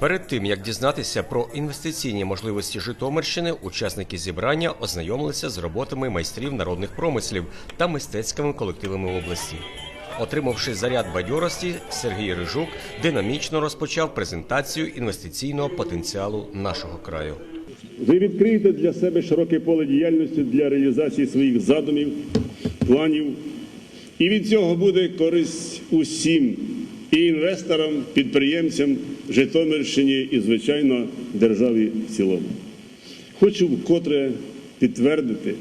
Перед тим як дізнатися про інвестиційні можливості Житомирщини, учасники зібрання ознайомилися з роботами майстрів народних промислів та мистецькими колективами області. Отримавши заряд бадьорості, Сергій Рижук динамічно розпочав презентацію інвестиційного потенціалу нашого краю. Ви відкриєте для себе широке поле діяльності для реалізації своїх задумів, планів, і від цього буде користь усім і інвесторам, підприємцям Житомирщині і, звичайно, державі в цілому. Хочу вкотре підтвердити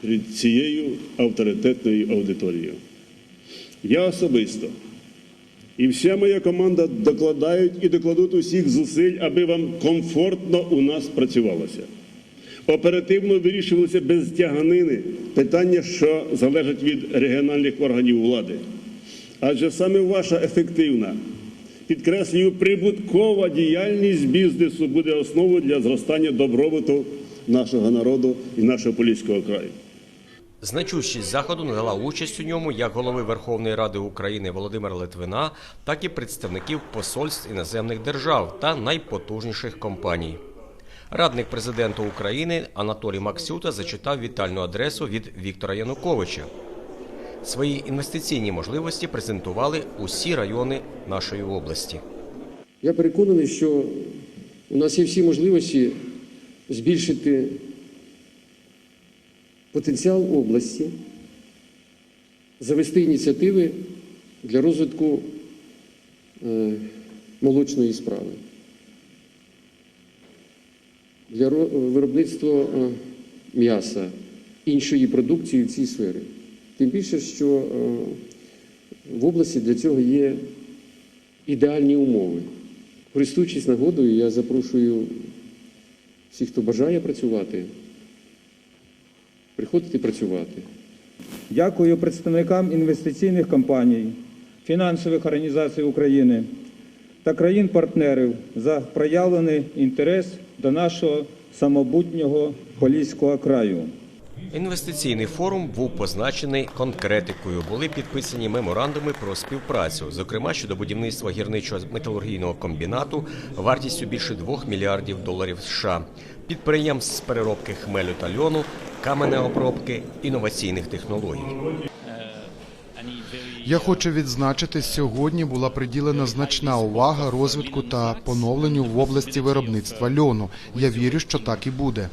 перед цією авторитетною аудиторією. Я особисто і вся моя команда докладають і докладуть усіх зусиль, аби вам комфортно у нас працювалося. Оперативно вирішувалися без тяганини питання, що залежать від регіональних органів влади. Адже саме ваша ефективна, підкреслюю, прибуткова діяльність бізнесу буде основою для зростання добробуту нашого народу і нашого поліського краю. Значущість заходу надала участь у ньому як голови Верховної Ради України Володимира Литвина, так і представників посольств іноземних держав та найпотужніших компаній. Радник президента України Анатолій Максюта зачитав вітальну адресу від Віктора Януковича. Свої інвестиційні можливості презентували усі райони нашої області. Я переконаний, що у нас є всі можливості збільшити потенціал області, завести ініціативи для розвитку е, молочної справи, для виробництва е, м'яса, іншої продукції в цій сфері. Тим більше, що е, в області для цього є ідеальні умови. Користуючись нагодою, я запрошую всіх, хто бажає працювати, приходити працювати. Дякую представникам інвестиційних компаній, фінансових організацій України та країн-партнерів за проявлений інтерес до нашого самобутнього Поліського краю. Інвестиційний форум був позначений конкретикою. Були підписані меморандуми про співпрацю, зокрема щодо будівництва гірничого металургійного комбінату вартістю більше 2 мільярдів доларів США, підприємств з переробки хмелю та льону, каменеобробки, інноваційних технологій. Я хочу відзначити, сьогодні була приділена значна увага розвитку та поновленню в області виробництва льону. Я вірю, що так і буде.